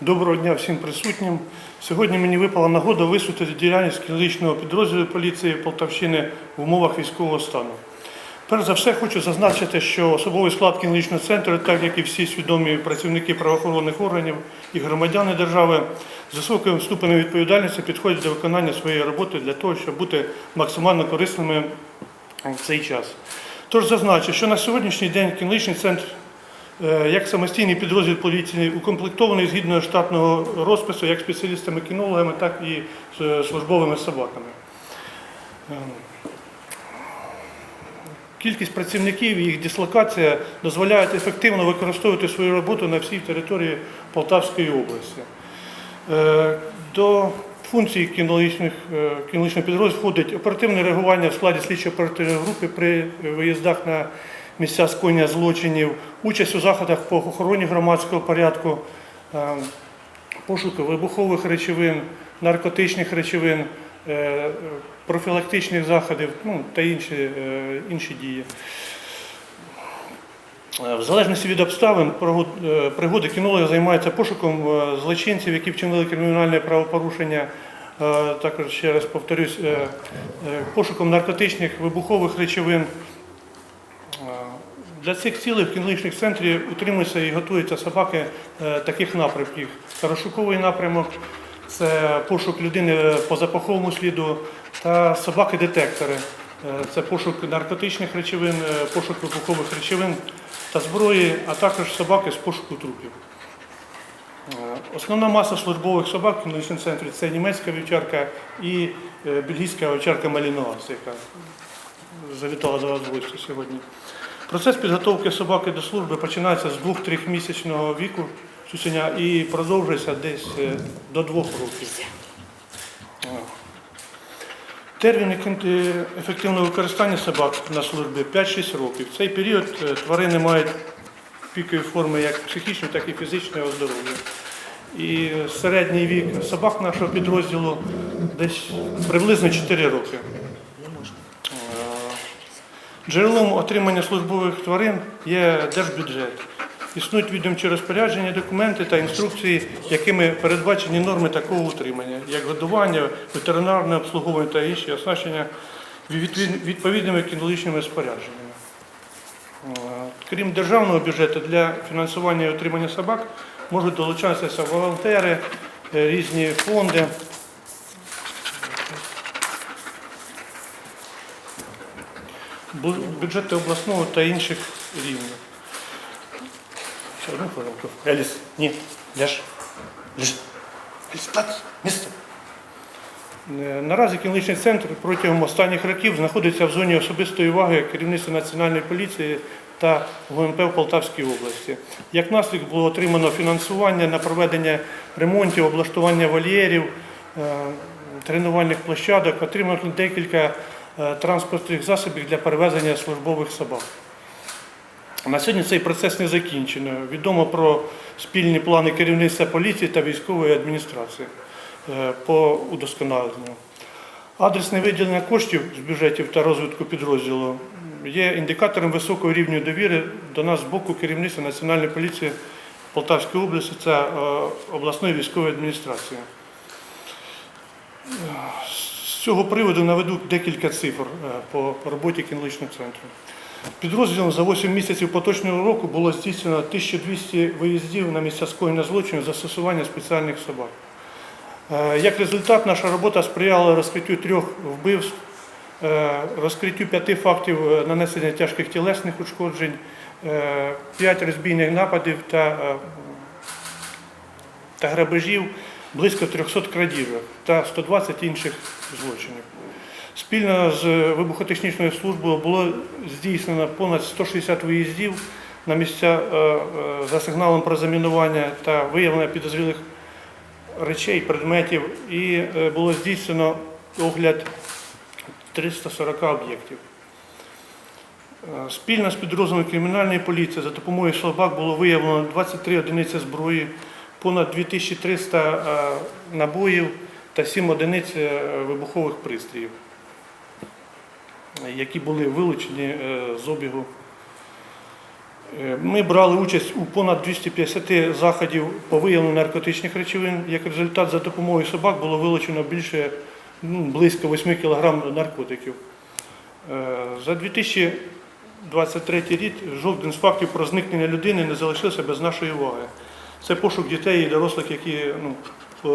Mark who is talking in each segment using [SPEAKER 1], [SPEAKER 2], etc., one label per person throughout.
[SPEAKER 1] Доброго дня всім присутнім. Сьогодні мені випала нагода висвітлити діяльність кінологічного підрозділу поліції Полтавщини в умовах військового стану. Перш за все, хочу зазначити, що особовий склад кінологічного центру, так як і всі свідомі працівники правоохоронних органів і громадяни держави, з високим ступенем відповідальності підходять до виконання своєї роботи для того, щоб бути максимально корисними в цей час. Тож зазначу, що на сьогоднішній день кінологічний центр як самостійний підрозділ поліції укомплектований згідно штатного розпису як спеціалістами-кінологами, так і службовими собаками. Е, Кількість працівників і їх дислокація дозволяють ефективно використовувати свою роботу на всій території Полтавської області. Е, До функцій кінологічних, е, кінологічних підрозділів входить оперативне реагування в складі слідчо-оперативної групи при виїздах на місця скоєння злочинів, участь у заходах по охороні громадського порядку, е, пошуку вибухових речовин, наркотичних речовин, е, профілактичних заходів ну, та інші, е, інші дії. В залежності від обставин пригоди кінологи займаються пошуком злочинців, які вчинили кримінальне правопорушення. Також ще раз повторюсь, пошуком наркотичних вибухових речовин. Для цих цілей в кінологічних центрі утримуються і готуються собаки е, таких напрямків. Це розшуковий напрямок, це пошук людини по запаховому сліду та собаки-детектори. Е, Це пошук наркотичних речовин, е, пошук вибухових речовин та зброї, а також собаки з пошуку трупів. Основна маса службових собак в кінологічному центрі це німецька вівчарка і бельгійська вівчарка Малінуас, яка завітала до вас в гості сьогодні. Процес підготовки собаки до служби починається з 2-3 місячного віку цуценя і продовжується десь е, до 2 років. Е, Термін е, ефективного використання собак на службі 5-6 років. В цей період тварини мають пікові форми як психічної, так і фізичного здоров'я. І середній вік собак нашого підрозділу десь приблизно 4 роки. Джерелом отримання службових тварин є держбюджет. Існують відомчі розпорядження, документи та інструкції, якими передбачені норми такого утримання, як годування, ветеринарне обслуговування та інші оснащення відповідними кінологічними спорядженнями. Крім державного бюджету, для фінансування і утримання собак можуть долучатися волонтери, е, різні фонди. Бюджети обласного та інших рівнів. Ще одну хвилинку. Еліс, ні, ляж. Ліж. Еліс, плац, місце. Наразі кінологічний центр протягом останніх років знаходиться в зоні особистої уваги керівництва Національної поліції та ГУНП в Полтавській області. Як наслідок було отримано фінансування на проведення ремонтів, облаштування вольєрів, е, тренувальних площадок, отримано декілька транспортних засобів для перевезення службових собак. На сьогодні цей процес не закінчено. Відомо про спільні плани керівництва поліції та військової адміністрації е, по удосконаленню. Адресне виділення коштів з бюджетів та розвитку підрозділу є індикатором високого рівня довіри до нас з боку керівництва Національної поліції Полтавської області та е, обласної військової адміністрації. З цього приводу наведу декілька цифр е, по роботі кінологічного центру. Підрозділом за 8 місяців поточного року було здійснено 1200 виїздів на місця скоєння злочинів застосування спеціальних собак. Е, Як результат, наша робота сприяла розкриттю трьох вбивств, е, розкриттю п'яти фактів нанесення тяжких тілесних ушкоджень, п'ять розбійних нападів та, та грабежів, близько 300 крадіжок та 120 інших злочинів. Спільно з вибухотехнічною службою було здійснено понад 160 виїздів на місця е, е, за сигналом про замінування та виявлення підозрілих речей, предметів, і е, було здійснено огляд 340 об'єктів. Спільно з підрозділом кримінальної поліції за допомогою собак було виявлено 23 одиниці зброї, понад 2300 е, набоїв та 7 одиниць е, вибухових пристроїв, які були вилучені е, з обігу Ми брали участь у понад 250 заходів по виявленню наркотичних речовин. Як результат, за допомогою собак було вилучено більше ну, близько 8 кг наркотиків. За 2023 рік жоден з фактів про зникнення людини не залишився без нашої уваги. Це пошук дітей і дорослих, які ну,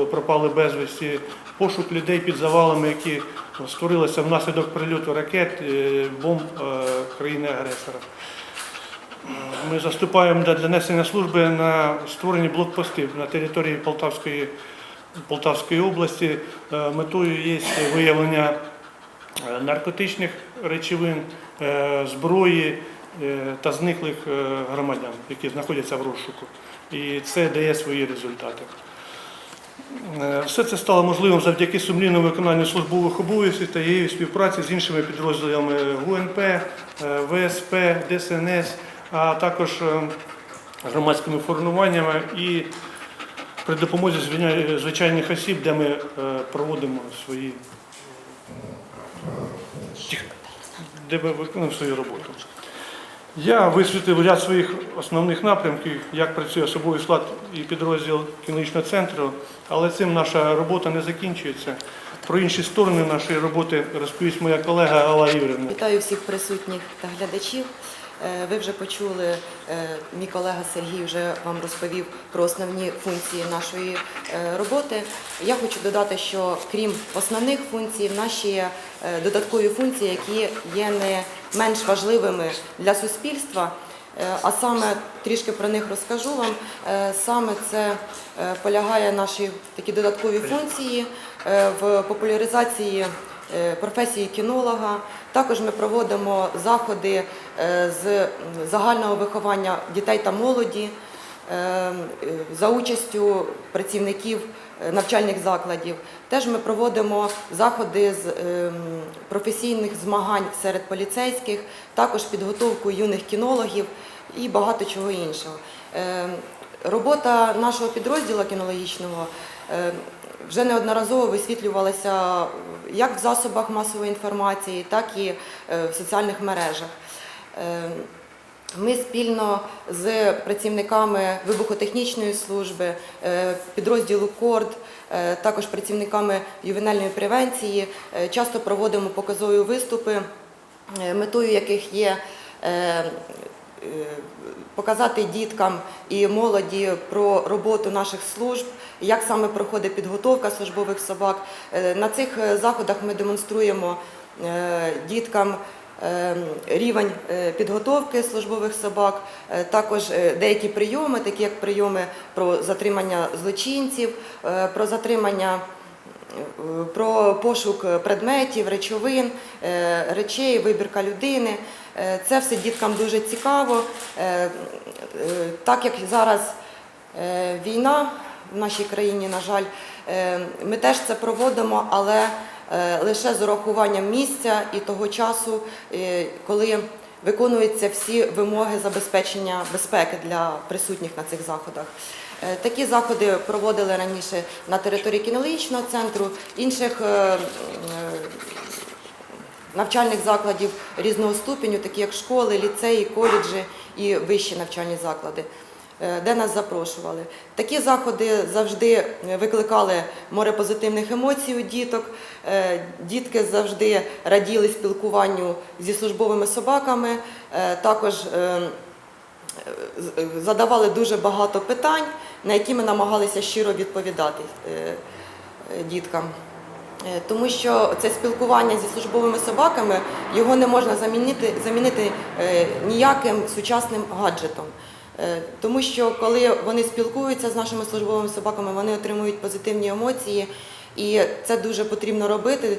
[SPEAKER 1] пропали безвісті, пошук людей під завалами, які створилися внаслідок прильоту ракет, е, бомб е, країни-агресора. Ми заступаємо для несення служби на створені блокпости на території Полтавської, Полтавської області. Е, Метою є виявлення наркотичних речовин, зброї та зниклих громадян, які знаходяться в розшуку. І це дає свої результати. Е, Все це стало можливим завдяки сумлінному виконанню службових обов'язків та її співпраці з іншими підрозділами ГУНП, е, ВСП, ДСНС, а також е, громадськими формуваннями і при допомозі звичайних осіб, де ми проводимо свої де ми виконуємо свою роботу. Я висвітив ряд своїх основних напрямків, як працює особовий склад і підрозділ клінічного центру, але цим наша робота не закінчується. Про інші сторони нашої роботи розповість моя колега Алла Юрівна.
[SPEAKER 2] Вітаю всіх присутніх та глядачів. Е, Ви вже почули, е, мій колега Сергій вже вам розповів про основні функції нашої е, роботи. Я хочу додати, що крім основних функцій, в нас є додаткові функції, які є не менш важливими для суспільства. А саме трішки про них розкажу вам. Саме це полягає наші такі додаткові функції в популяризації професії кінолога. Також ми проводимо заходи е, з загального виховання дітей та молоді е, е, за участю працівників е, навчальних закладів. Теж ми проводимо заходи з е, професійних змагань серед поліцейських, також підготовку юних кінологів і багато чого іншого. Е, Робота нашого підрозділу кінологічного е, вже неодноразово висвітлювалася як в засобах масової інформації, так і е, в соціальних мережах. Е, Ми спільно з працівниками вибухотехнічної служби, е, підрозділу КОРД, також працівниками ювенальної превенції часто проводимо показові виступи, метою яких є показати діткам і молоді про роботу наших служб, як саме проходить підготовка службових собак. Е, На цих е, заходах ми демонструємо е, діткам рівень підготовки службових собак, також деякі прийоми, такі як прийоми про затримання злочинців, про затримання. Про пошук предметів, речовин, речей, вибірка людини. Е, Це все діткам дуже цікаво. Е, е, Так як зараз війна в нашій країні, на жаль, ми теж це проводимо, але лише з урахуванням місця і того часу, коли виконуються всі вимоги забезпечення безпеки для присутніх на цих заходах. Такі заходи проводили раніше на території кінологічного центру, інших навчальних закладів різного ступеню, такі як школи, ліцеї, коледжі і вищі навчальні заклади, е, де нас запрошували. Такі заходи завжди викликали море позитивних емоцій у діток. Е, Дітки завжди раділи спілкуванню зі службовими собаками. Е, Також е, задавали дуже багато питань, на які ми намагалися щиро відповідати е, е, діткам. Е, Тому що це спілкування зі службовими собаками його не можна замінити, замінити е, ніяким сучасним гаджетом. Е, Тому що коли вони спілкуються з нашими службовими собаками, вони отримують позитивні емоції. І це дуже потрібно робити,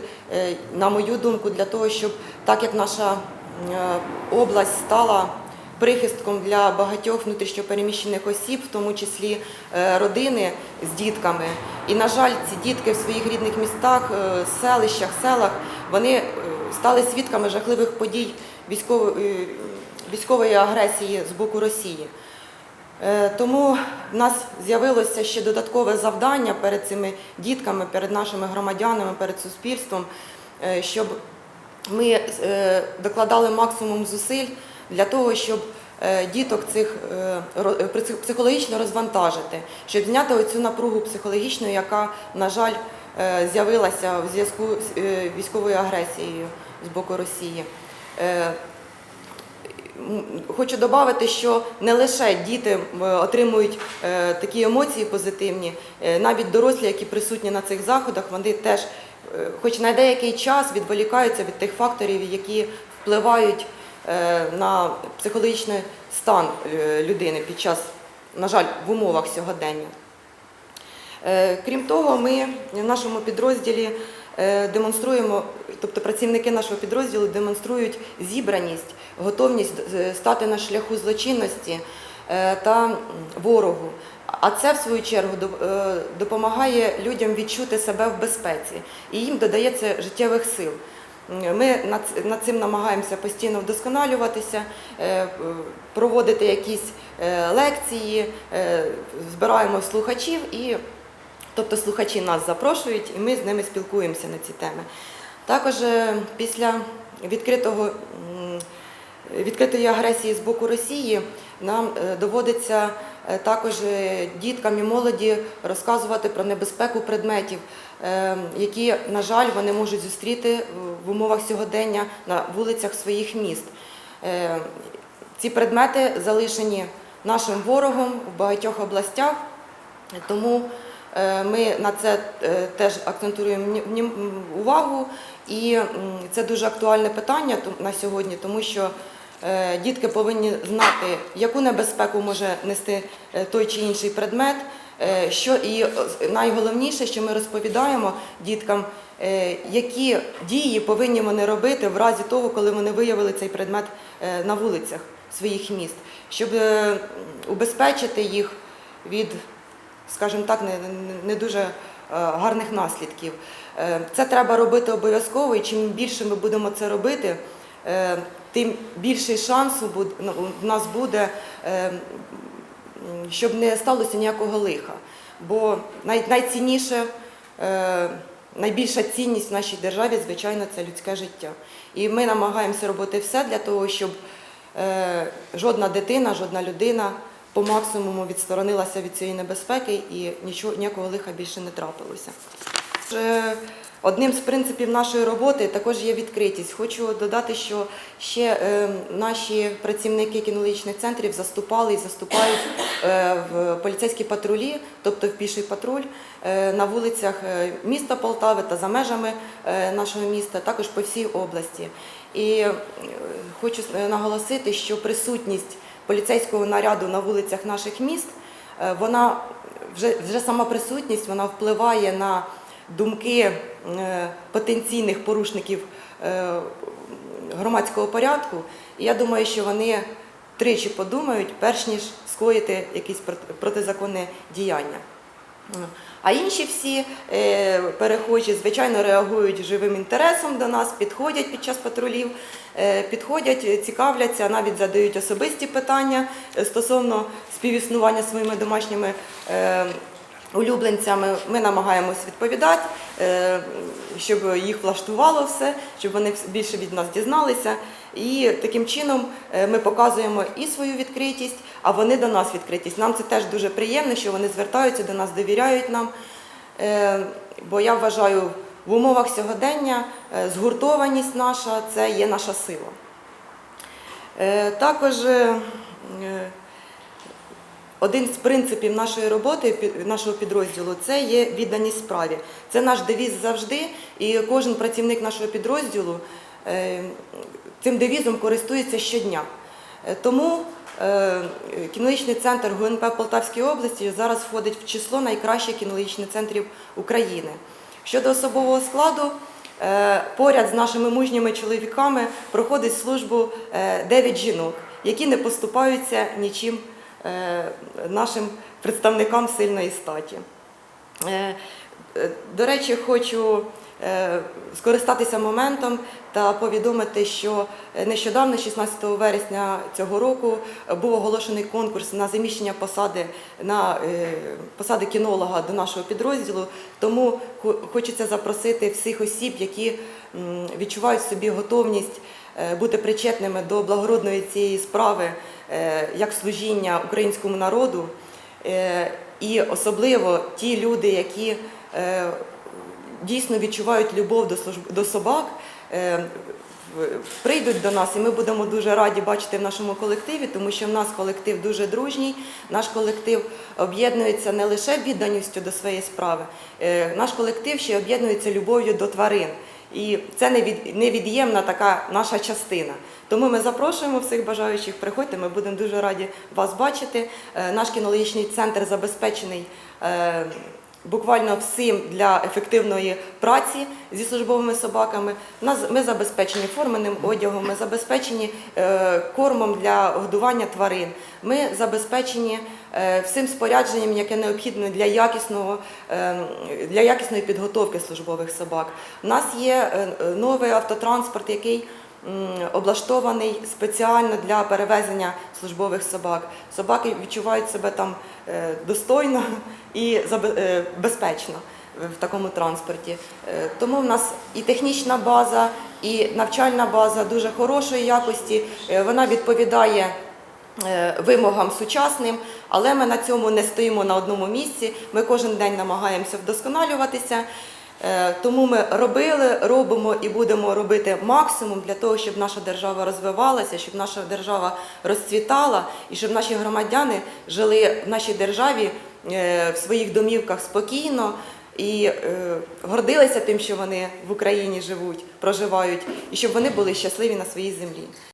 [SPEAKER 2] на мою думку, для того, щоб так як наша область стала прихистком для багатьох внутрішньопереміщених осіб, в тому числі е, родини з дітками. І, на жаль, ці дітки в своїх рідних містах, е, селищах, селах, вони е, стали свідками жахливих подій військової, військової агресії з боку Росії. Тому в нас з'явилося ще додаткове завдання перед цими дітками, перед нашими громадянами, перед суспільством, щоб ми докладали максимум зусиль для того, щоб е, діток цих е, е, псих- психологічно розвантажити, щоб зняти оцю напругу психологічну, яка, на жаль, з'явилася в зв'язку з військовою агресією з боку Росії. Хочу додати, що не лише діти отримують такі емоції позитивні, навіть дорослі, які присутні на цих заходах, вони теж, хоч на деякий час, відволікаються від тих факторів, які впливають на психологічний стан е, людини під час, на жаль, в умовах сьогодення. Е, Крім того, ми в нашому підрозділі е, демонструємо, тобто працівники нашого підрозділу демонструють зібраність, готовність е, стати на шляху злочинності е, та ворогу. А це, в свою чергу, е, допомагає людям відчути себе в безпеці і їм додається життєвих сил. Ми над, цим намагаємося постійно вдосконалюватися, е, е, проводити якісь е, лекції, збираємо слухачів і Тобто слухачі нас запрошують, і ми з ними спілкуємося на ці теми. Також після відкритого, відкритої агресії з боку Росії нам доводиться також е, діткам і молоді розказувати про небезпеку предметів, е, які, на жаль, вони можуть зустріти в умовах сьогодення на вулицях своїх міст. Е, Ці предмети залишені нашим ворогом в багатьох областях, тому е, ми на це е, теж акцентуємо увагу, і це дуже актуальне питання на сьогодні, тому що е, дітки повинні знати, яку небезпеку може нести е, той чи інший предмет. е, Що і е, найголовніше, що ми розповідаємо діткам, е, які дії повинні вони робити в разі того, коли вони виявили цей предмет е, на вулицях своїх міст, щоб е, убезпечити їх від скажімо так, не, дуже е, гарних наслідків. Е, Це треба робити обов'язково, і чим більше ми будемо це робити, е, тим більший шанс у ну, нас буде, е, щоб не сталося ніякого лиха. Бо найцінніше, е, найбільша цінність в нашій державі, звичайно, це людське життя. І ми намагаємося робити все для того, щоб е, жодна дитина, жодна людина по максимуму відсторонилася від цієї небезпеки і нічого ніякого лиха більше не трапилося. Одним з принципів нашої роботи також є відкритість. Хочу додати, що ще е, наші працівники кінологічних центрів заступали і заступають е, в поліцейські патрулі, тобто в піший патруль е, на вулицях міста Полтави та за межами нашого міста, також по всій області. І хочу наголосити, що присутність поліцейського наряду на вулицях наших міст, вона вже, вже сама присутність вона впливає на думки е, потенційних порушників е, громадського порядку. І я думаю, що вони тричі подумають, перш ніж скоїти якісь проти- протизаконне діяння. А інші всі е, перехожі, звичайно, реагують живим інтересом до нас, підходять під час патрулів, підходять, цікавляться, навіть задають особисті питання стосовно співіснування своїми домашніми улюбленцями. Ми намагаємось відповідати, е, щоб їх влаштувало все, щоб вони більше від нас дізналися. І таким чином е, ми показуємо і свою відкритість, а вони до нас відкритість. Нам це теж дуже приємно, що вони звертаються до нас, довіряють нам. Е, Бо я вважаю, в умовах сьогодення згуртованість наша це є наша сила. Також один з принципів нашої роботи, нашого підрозділу, це є відданість справі. Це наш девіз завжди, і кожен працівник нашого підрозділу е, цим девізом користується щодня. Е, Тому е, кінологічний центр ГУНП в Полтавській області зараз входить в число найкращих кінологічних центрів України. Щодо особового складу, поряд з нашими мужніми чоловіками проходить службу 9 жінок, які не поступаються нічим нашим представникам сильної статі. Е, е, До речі, хочу е, скористатися моментом та повідомити, що е, нещодавно, 16 вересня цього року, е, був оголошений конкурс на заміщення посади на е, посади кінолога до нашого підрозділу. Тому хочеться запросити всіх осіб, які відчувають собі готовність е, бути причетними до благородної цієї справи е, як служіння українському народу. Е, І особливо ті люди, які е, дійсно відчувають любов до, собак, е, прийдуть до нас, і ми будемо дуже раді бачити в нашому колективі, тому що в нас колектив дуже дружній. Наш колектив об'єднується не лише відданістю до своєї справи, е, наш колектив ще об'єднується любов'ю до тварин. І це невід- невід'ємна така наша частина. Тому ми запрошуємо всіх бажаючих. Приходьте, ми будемо дуже раді вас бачити. Е, Наш кінологічний центр забезпечений. Буквально всім для ефективної праці зі службовими собаками. Ми забезпечені форменим одягом, ми забезпечені е, кормом для годування тварин. Ми забезпечені е, всім спорядженням, яке необхідне для якісного е, для якісної підготовки службових собак. У нас є новий автотранспорт, який облаштований спеціально для перевезення службових собак. Собаки відчувають себе там е, достойно і е, безпечно в такому транспорті. Е, Тому в нас і технічна база, і навчальна база дуже хорошої якості. Вона відповідає вимогам сучасним, але ми на цьому не стоїмо на одному місці. Ми кожен день намагаємося вдосконалюватися. Е, Тому ми робили, робимо і будемо робити максимум для того, щоб наша держава розвивалася, щоб наша держава розцвітала і щоб наші громадяни жили в нашій державі е, в своїх домівках спокійно і е, гордилися тим, що вони в Україні живуть, проживають, і щоб вони були щасливі на своїй землі.